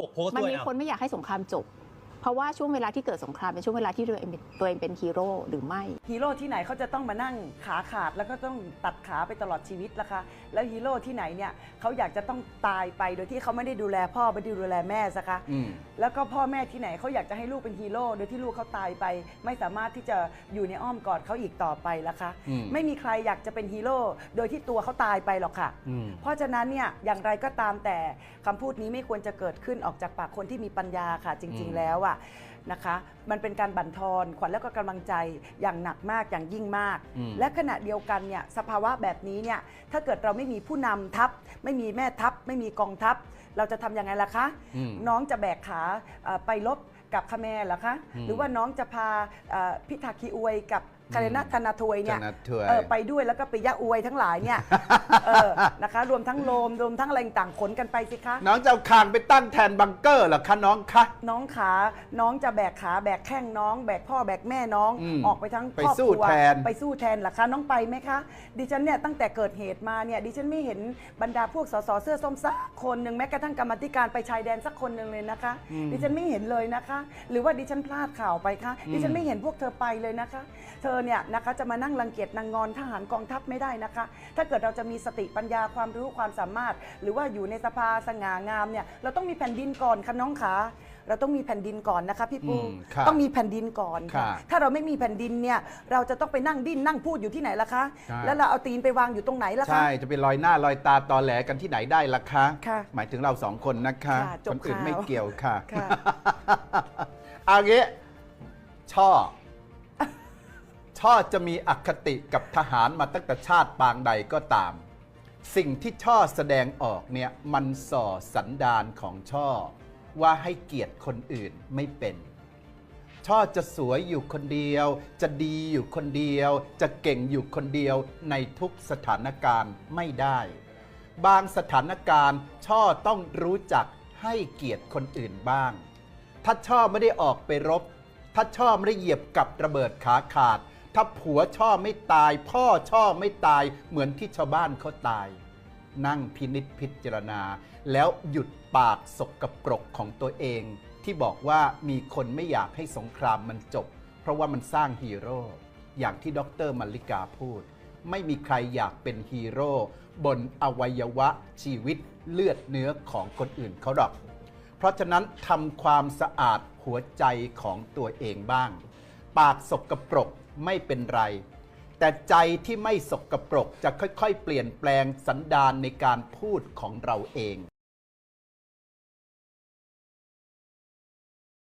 บกโพสต์มันด้วยมีอะ คนไม่อยากให้สงครามจบ เพราะว่าช่วงเวลาที่เกิดสงครามเป็นช่วงเวลาที่ตัวเองเป็นตัวเองเป็นฮีโร่หรือไม่ฮีโร่ที่ไหนเขาจะต้องมานั่งขาขาดแล้วก็ต้องตัดขาไปตลอดชีวิตล่ะคะแล้วฮีโร่ที่ไหนเนี่ยเขาอยากจะต้องตายไปโดยที่เขาไม่ได้ดูแลพ่อไม่ได้ดูแลแม่สักคะอืมแล้วก็พ่อแม่ที่ไหนเขาอยากจะให้ลูกเป็นฮีโร่โดยที่ลูกเขาตายไป ไม่สามารถที่จะอยู่ในอ้อมกอดเขาอีกต่อไปล่ะคะอืมไม่มีใครอยากจะเป็นฮีโร่โดยที่ตัวเขาตายไปหรอกค่ะอืมเพราะฉะนั้นเนี่ยอย่างไรก็ตามแต่คำพูดนี้ไม่ควรจะเกิดขึ้นออกจากปากคนที่มีปัญญาค่ะ จริงอืมๆแล้วอะนะคะมันเป็นการบั่นทอนขวัญแล้วก็กำลังใจอย่างหนักมากอย่างยิ่งมาก อืม และขณะเดียวกันเนี่ยสภาวะแบบนี้เนี่ยถ้าเกิดเราไม่มีผู้นำทัพ ไม่มีแม่ทัพ ไม่มีกองทัพ เราจะทำยังไงล่ะคะ อืม น้องจะแบกขาเอ่อไปลบกับคาแมร์เหรอคะ อืมหรือว่าน้องจะพาเอ่อพิธาคีอวยกับ คาเรนัทธนาทวยเนี่ยธนาถวย เออไปด้วยแล้วก็ไปยะอวยทั้งหลายเนี่ยเออนะคะ รวมทั้งโลมรวมทั้งอะไรต่างๆขนกันไปสิคะ น้องจะเอาคางไปตั้งแทนบังเกอร์เหรอคะน้องคะ น้องขาน้องจะแบกขาแบกแข้งน้อง แบกพ่อแบกแม่น้องอืมออกไปทั้งไปครอบสู้ครัวแทน ไปสู้แทนเหรอคะน้องไปไหมคะ ดิฉันเนี่ยตั้งแต่เกิดเหตุมาเนี่ยดิฉันไม่เห็นบรรดาพวกสสเสื้อส้มสักคนหนึ่งแม้กระทั่งกรรมาธิการไปชายแดนสักคนหนึ่งเลยนะคะ ดิฉันไม่เห็นเลยนะคะ หรือว่าดิฉันพลาดข่าวไปคะดิฉันไม่เห็นพวกเธอไปเลยนะคะ เธอเนี่ยนะคะจะมานั่งรังเกียจนางงอนทหารกองทัพไม่ได้นะคะ ถ้าเกิดเราจะมีสติปัญญาความรู้ความสามารถ หรือว่าอยู่ในสภาสง่างามเนี่ยเราต้องมีแผ่นดินก่อนค่ะน้องขาเราต้องมีแผ่นดินก่อนนะคะพี่ปูอืมค่ะต้องมีแผ่นดินก่อนค่ะค่ะ ถ้าเราไม่มีแผ่นดินเนี่ยเราจะต้องไปนั่งดิ้นนั่งพูดอยู่ที่ไหนล่ะคะใช่แล้วเราเอาตีนไปวางอยู่ตรงไหนล่ะคะใช่จะไปลอยหน้าลอยตาตอแหลกันที่ไหนได้ล่ะคะค่ะหมายถึงเราสองคนนะคะค่ะจคบนอื่นข่าวไม่เกี่ยวค่ะค่ะเอางี้ช่อ ช่อจะมีอคติกับทหารมาตั้งแต่ชาติปางใดก็ตาม สิ่งที่ช่อแสดงออกเนี่ยมันส่อสันดานของช่อ ว่าให้เกียรติคนอื่นไม่เป็น ช่อจะสวยอยู่คนเดียว จะดีอยู่คนเดียว จะเก่งอยู่คนเดียวในทุกสถานการณ์ไม่ได้ บางสถานการณ์ช่อต้องรู้จักให้เกียรติคนอื่นบ้าง ถ้าช่อไม่ได้ออกไปรบถ้าช่อไม่ได้เหยียบกับระเบิดขาขาด ถ้าผัวช่อไม่ตาย พ่อช่อไม่ตายเหมือนที่ชาวบ้านเขาตาย นั่งพินิษพิจารณา แล้วหยุดปากสกปรกของตัวเอง ที่บอกว่ามีคนไม่อยากให้สงครามมันจบ เพราะว่ามันสร้างฮีโร่อย่างที่ดรมัลลิกาพูด ไม่มีใครอยากเป็นฮีโร่บนอวัยวะชีวิตเลือดเนื้อของคนอื่นเขาหรอก เพราะฉะนั้นทำความสะอาดหัวใจของตัวเองบ้าง ปากสกปรก ไม่เป็นไร แต่ใจที่ไม่สกปรกจะค่อยๆ เปลี่ยนแปลงสันดานในการพูดของเราเอง